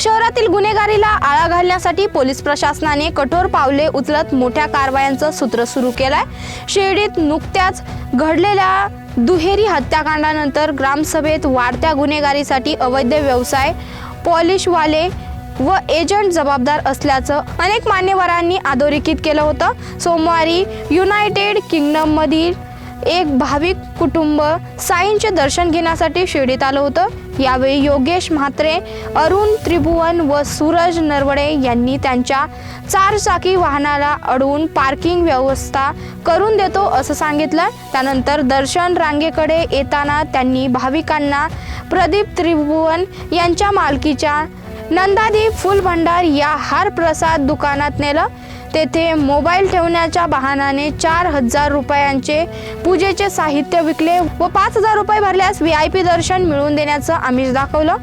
शहरातील गुन्हेगारीला आळा घालण्यासाठी पोलीस प्रशासनाने कठोर पावले उचलत मोठ्या कारवायांचं सूत्र सुरू केलंय. शिर्डीत नुकत्याच घडलेल्या दुहेरी हत्याकांडानंतर ग्रामसभेत वाढत्या गुन्हेगारीसाठी अवैध व्यवसाय पॉलिशवाले व एजंट जबाबदार असल्याचं अनेक मान्यवरांनी अधोरेखित केलं होतं. सोमवारी युनायटेड किंगडममधील एक भाविक कुटुंब साईंचे दर्शन घेण्यासाठी शिर्डीत आलं होतं. यावेळी योगेश म्हात्रे अरुण त्रिभुवन व सूरज नरवडे यांनी त्यांच्या चारचाकी वाहनाला अडवून पार्किंग व्यवस्था करून देतो असं सांगितलं. त्यानंतर दर्शन रांगेकडे येताना त्यांनी भाविकांना प्रदीप त्रिभुवन यांच्या मालकीच्या नंदादी फुल भंडार या हार प्रसाद दुकानात नेलं. तेथे मोबाईल ठेवण्याच्या बहाणाने चार हजार रुपयांचे पूजेचे साहित्य विकले व पाच हजार रुपये भरल्यास व्ही आय पी दर्शन मिळवून देण्याचं आमिष दाखवलं.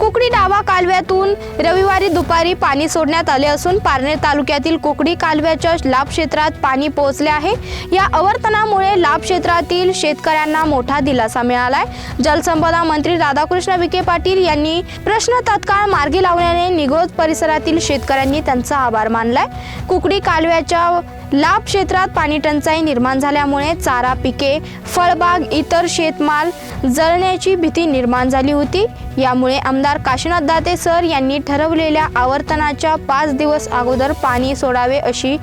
कुकडी डावा कालव्यातून रविवारी दुपारी पाणी सोडण्यात आले असून पारनेर तालुक्यातील कुकडी कालव्याच्या लाभ क्षेत्रात पाणी पोहोचले आहे. या आवर्तनामुळे लाभ क्षेत्रातील शेतकऱ्यांना मोठा दिलासा मिळालाय. जलसंपदा मंत्री राधाकृष्ण विखे पाटील यांनी प्रश्न तत्काळ मार्गी लावल्याने निगोज परिसरातील शेतकऱ्यांनी त्यांचा आभार मानलाय. कुकडी कालव्याच्या लाभ क्षेत्रात पाणी टंचाई निर्माण झाल्यामुळे चारा पिके फळबाग इतर शेतमाल जळण्याची भीती निर्माण झाली होती. यामुळे आमदार काशीनाथ दाते सर यांनी ठरवलेल्या आवर्तनाच्या पाच दिवस अगोदर पाणी सोडावे अशी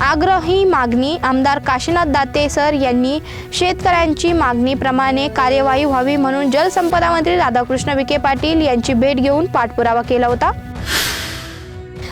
आग्रही मागणी आमदार काशीनाथ दाते सर यांनी शेतकऱ्यांची मागणीप्रमाणे कार्यवाही व्हावी म्हणून जलसंपदा मंत्री राधाकृष्ण विखे पाटील यांची भेट घेऊन पाठपुरावा केला होता.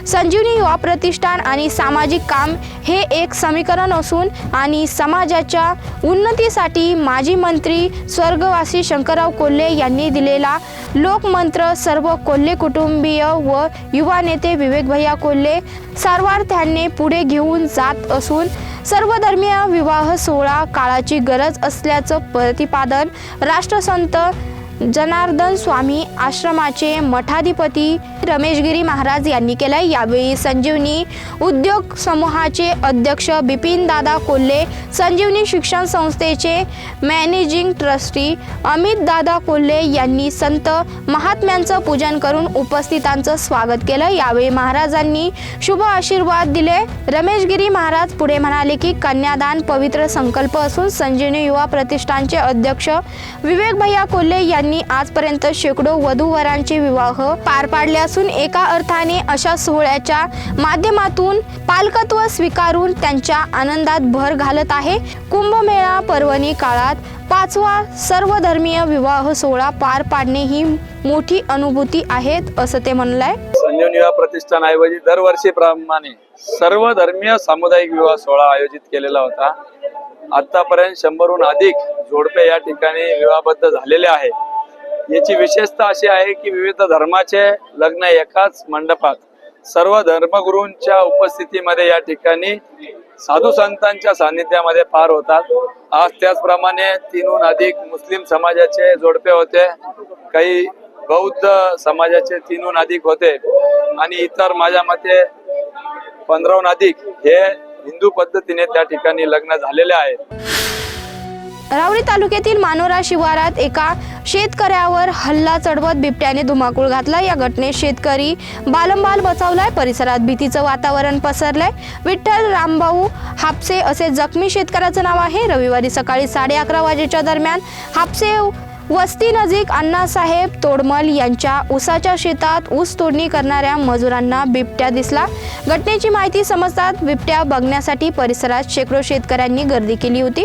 संजीवनी युवा प्रतिष्ठान आणि सामाजिक काम हे एक समीकरण असून आणि समाजाच्या उन्नतीसाठी माजी मंत्री स्वर्गवासी शंकरराव कोल्हे यांनी दिलेला लोकमंत्र सर्व कोल्हे कुटुंबीय व युवा नेते विवेक भैया कोल्हे सर्वार्थ्यांनी पुढे घेऊन जात असून सर्वधर्मीय विवाह सोहळा काळाची गरज असल्याचं प्रतिपादन राष्ट्रसंत जनार्दन स्वामी आश्रमाचे मठाधिपती रमेशगिरी महाराज यांनी केलंय. यावेळी संजीवनी उद्योग समूहाचे अध्यक्ष बिपिन दादा कोल्हे संजीवनी शिक्षण संस्थेचे मॅनेजिंग ट्रस्टी अमित दादा कोल्हे यांनी संत महात्म्यांचं पूजन करून उपस्थितांचं स्वागत केलं. यावेळी महाराजांनी शुभ आशीर्वाद दिले. रमेशगिरी महाराज पुढे म्हणाले की कन्यादान पवित्र संकल्प असून संजीवनी युवा प्रतिष्ठानचे अध्यक्ष विवेक भैया कोल्हे यांनी आजपर्यंत शेकडो वधूवरांचे विवाह पार पाडले असून एका अर्थाने अशा सोहळ्याच्या माध्यमातून पालकत्व स्वीकारून त्यांच्या आनंदात भर घालत आहे. कुंभमेळा पर्वणी काळात पाचवा सर्वधर्मीय विवाह सोहळा पार पाडणे ही मोठी अनुभूती आहेत असं ते म्हणलंय. संजीवन विवाह प्रतिष्ठान ऐवजी दरवर्षीप्रमाणे सर्व धर्मीय सामुदायिक विवाह सोहळा आयोजित केलेला होता. आतापर्यंत शंभरहून अधिक जोडपे या ठिकाणी विवाहबद्ध झालेले आहे याची विशेषता अशी आहे की विविध धर्माचे लग्न एकाच मंडपात. सर्व धर्मगुरूंच्या उपस्थितीमध्ये या ठिकाणी साधू संतांच्या सान्निध्यामध्ये पार होतात. आज त्याचप्रमाणे तीनहून अधिक मुस्लिम समाजाचे जोडपे होते. काही बौद्ध समाजाचे तीनहून अधिक होते. आणि इतर माझ्या मते पंधराहून अधिक हे हिंदू पद्धतीने त्या ठिकाणी लग्न झालेले आहेत. रावरी तालुक्यातील मानोरा शिवारात एका शेतकऱ्यावर हल्ला चढवत बिबट्याने धुमाकूळ घातला. या घटनेत शेतकरी बालंबाल बचावलाय. परिसरात भीतीचं वातावरण पसरलंय. विठ्ठल रामभाऊ हापसे असे जखमी शेतकऱ्याचं नाव आहे. रविवारी सकाळी साडे अकरा वाजेच्या दरम्यान हापसे वस्ती नजीक अण्णासाहेब तोडमल यांच्या ऊसाच्या शेतात ऊस तोडणी करणाऱ्या मजुरांना बिबट्या दिसला. घटनेची माहिती समजतात बिबट्या बघण्यासाठी परिसरात शेकडो शेतकऱ्यांनी गर्दी केली होती.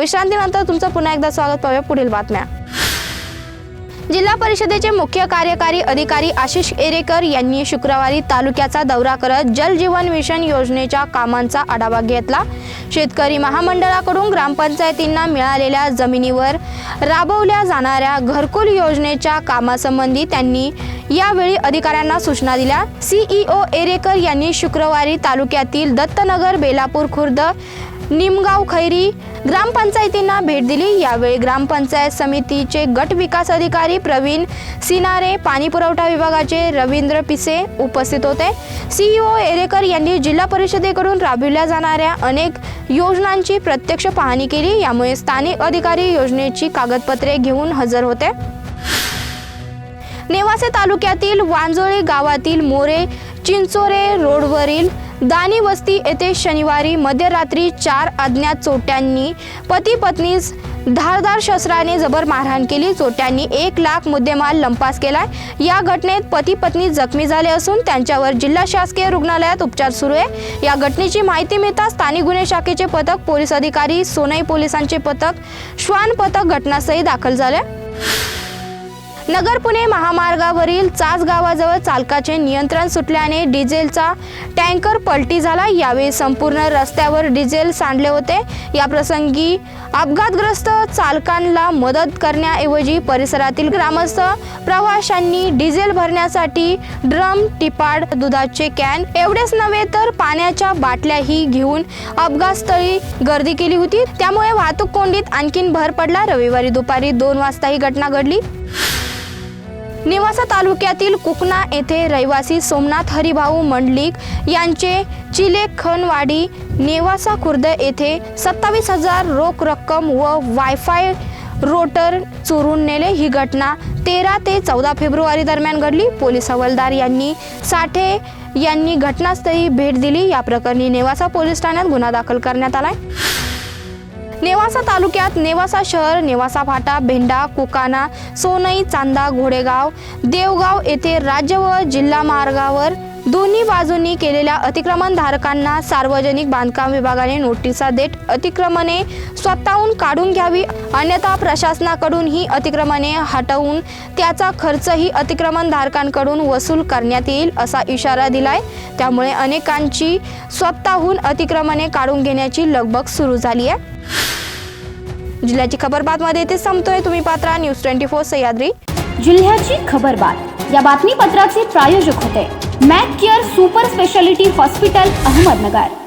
विश्रांतीनंतर तुमचं पुन्हा एकदा स्वागत पाहूया पुढील बातम्या. जिल्हा परिषदेचे मुख्य कार्यकारी अधिकारी आशिष एरेकर यांनी शुक्रवारी तालुक्याचा दौरा करत जल जीवन मिशन योजनेच्या कामांचा आढावा घेतला. शेतकरी महामंडळाकडून ग्रामपंचायतींना मिळालेल्या जमिनीवर राबवल्या जाणाऱ्या घरकुल योजनेच्या कामासंबंधी त्यांनी यावेळी अधिकाऱ्यांना सूचना दिल्या. सीईओ एरेकर यांनी शुक्रवारी तालुक्यातील दत्तनगर बेलापूर खुर्द निमगाव खैरी ग्रामपंचायतींना भेट दिली. यावेळी ग्रामपंचायत समितीचे गट विकास अधिकारी प्रवीण सिनारे पाणी पुरवठा विभागाचे रवींद्र पिसे उपस्थित होते. सीईओ एरेकर यांनी जिल्हा परिषदेकडून राबविल्या जाणाऱ्या अनेक योजनांची प्रत्यक्ष पाहणी केली. यामुळे स्थानिक अधिकारी योजनेची कागदपत्रे घेऊन हजर होते. नेवासे तालुक्यातील वांजोळे गावातील मोरे चिंचोरे रोडवरील दानी वस्ती येथे शनिवारी मध्यरात्री चार अज्ञात चोट्यांनी पती पत्नीस धारदार शस्त्राने जबर मारहाण केली. चोट्यांनी एक लाख मुद्देमाल लंपास केलाय. या घटनेत पती पत्नी जखमी झाले असून त्यांच्यावर जिल्हा शासकीय रुग्णालयात उपचार सुरू आहे. या घटनेची माहिती मिळताच स्थानिक गुन्हे शाखेचे पथक पोलीस अधिकारी सोनई पोलिसांचे पथक श्वान पथक घटनास्थळी दाखल झाले. नगर पुणे महामार्गावरील चास गावाजवळ चालकाचे नियंत्रण सुटल्याने डिझेलचा टँकर पलटी झाला. यावेळी संपूर्ण रस्त्यावर डिझेल सांडले होते. या प्रसंगी अपघातग्रस्त चालकांना मदत करण्याऐवजी परिसरातील ग्रामस्थ प्रवाशांनी डिझेल भरण्यासाठी ड्रम टिपाड दुधाचे कॅन एवढेच नव्हे तर पाण्याच्या बाटल्याही घेऊन अपघातस्थळी गर्दी केली होती. त्यामुळे वाहतूक कोंडीत आणखीन भर पडला. रविवारी दुपारी दोन वाजता ही घटना घडली. निवासा तालुक्यातील कुकना येथे रहिवासी सोमनाथ हरिभाऊ मंडलिक यांचे चिलेखनवाडी नेवासा खुर्द येथे सत्तावीस हजार रोख रक्कम व वायफाय रोटर चोरून नेले ही घटना तेरा ते चौदा फेब्रुवारी दरम्यान घडली. पोलीस हवालदार यांनी साठे यांनी घटनास्थळी भेट दिली. या प्रकरणी नेवासा पोलीस ठाण्यात गुन्हा दाखल करण्यात आलाय. नेवासा तालुक्यात नेवासा शहर नेवासा फाटा भेंडा कुकाना सोनई चांदा घोडेगाव देवगाव येथे राज्य व जिल्हा मार्गावर दोन्ही बाजूंनी केलेल्या अतिक्रमण धारकांना सार्वजनिक बांधकाम विभागाने नोटिसा देत अतिक्रमणे स्वतःहून काढून घ्यावी. अन्यथा प्रशासनाकडून ही अतिक्रमणे हटवून त्याचा खर्चही अतिक्रमण धारकांकडून वसूल करण्यात येईल असा इशारा दिलाय. त्यामुळे अनेकांची स्वतःहून अतिक्रमणे काढून घेण्याची लगबग सुरू झाली आहे. जिल्ह्याची खबरमध्ये इथे संपतोय. तुम्ही पात्रा न्यूज ट्वेंटी फोर सह्याद्री. जिल्ह्याची खबरबात या बातमीपत्राचे प्रायोजक होते. Mac Care super speciality hospital Ahmednagar.